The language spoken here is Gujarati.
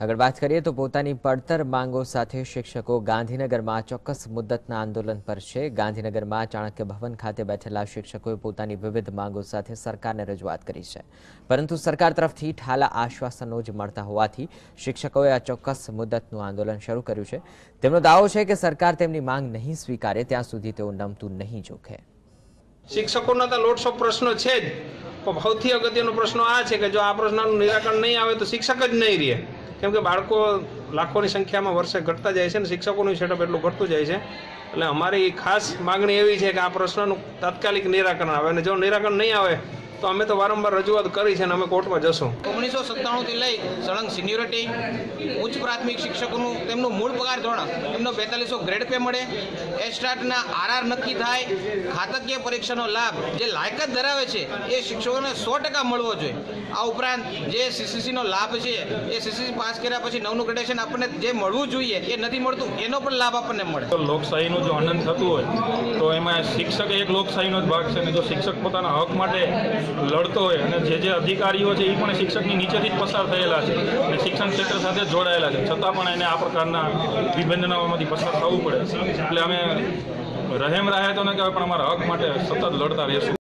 આગળ વાત કરીએ તો પોતાની પડતર માંગો સાથે શિક્ષકો ગાંધીનગરમાં ચોક્કસ મુદ્દતના આંદોલન પર છે. ગાંધીનગરમાં ચાણક્ય ભવન ખાતે બેઠેલા શિક્ષકોએ પોતાની વિવિધ માંગો સાથે સરકારને રજૂઆત કરી છે. પરંતુ સરકાર તરફથી ઠાલા આશ્વાસનો જ મળતા હોવાથી શિક્ષકોએ આ ચોક્કસ મુદ્દતનું આંદોલન શરૂ કર્યું છે. તેમનો દાવો છે કે સરકાર તેમની માંગ નહીં સ્વીકારે, ત્યાં સુધી તેઓ નમતું નહીં જોખે. શિક્ષકોના તો લોટસો પ્રશ્નો છે જ. પણ સૌથી અગત્યનો પ્રશ્ન આ છે કે જો આ પ્રશ્નનું નિરાકરણ નહીં આવે તો શિક્ષક જ નહીં રહે. કેમ કે બાળકો લાખોની સંખ્યામાં વર્ષે ઘટતા જાય છે અને શિક્ષકોનું સેટઅપ એટલું ઘટતું જાય છે. એટલે અમારી ખાસ માગણી એવી છે કે આ પ્રશ્નનું તાત્કાલિક નિરાકરણ આવે અને જો નિરાકરણ નહીં આવે તો અમે તો વારંવાર રજૂઆત કરી છે અને અમે કોર્ટમાં જશું. ઓગણીસો સત્તાણુંથી લઈ સળંગ સિન્યોરિટી ઉચ્ચ પ્રાથમિક શિક્ષકોનું તેમનું મૂળ પગાર ધોરણ એમનો બેતાલીસો ગ્રેડ પે મળે. એસ્ટાર્ટના આરઆર નક્કી થાય. ખાતકીય પરીક્ષાનો લાભ જે લાયકાત ધરાવે છે એ શિક્ષકોને સો ટકા મળવો જોઈએ. આ ઉપરાંત જે સીસીસીનો લાભ છે એ સીસીસી પાસ કર્યા પછી નવનું ગ્રેડેશન આપણને જે મળવું જોઈએ એ નથી મળતું એનો પણ લાભ આપણને મળે. લોકશાહીનું જો આનંદ થતું હોય તો એમાં શિક્ષક એક લોકશાહીનો જ ભાગ છે અને જો શિક્ષક પોતાના હક માટે લડતો હોય અને જે જે અધિકારીઓ છે એ પણ શિક્ષકની નીચેથી જ પસાર થયેલા છે અને શિક્ષણ ક્ષેત્ર સાથે જોડાયેલા છે. છતાં પણ એને આ પ્રકારના વિભંજનાઓમાંથી પસાર થવું પડે. એટલે અમે રહેમ રાહે તો ને કહેવાય, પણ અમારા હક માટે સતત લડતા રહેશું.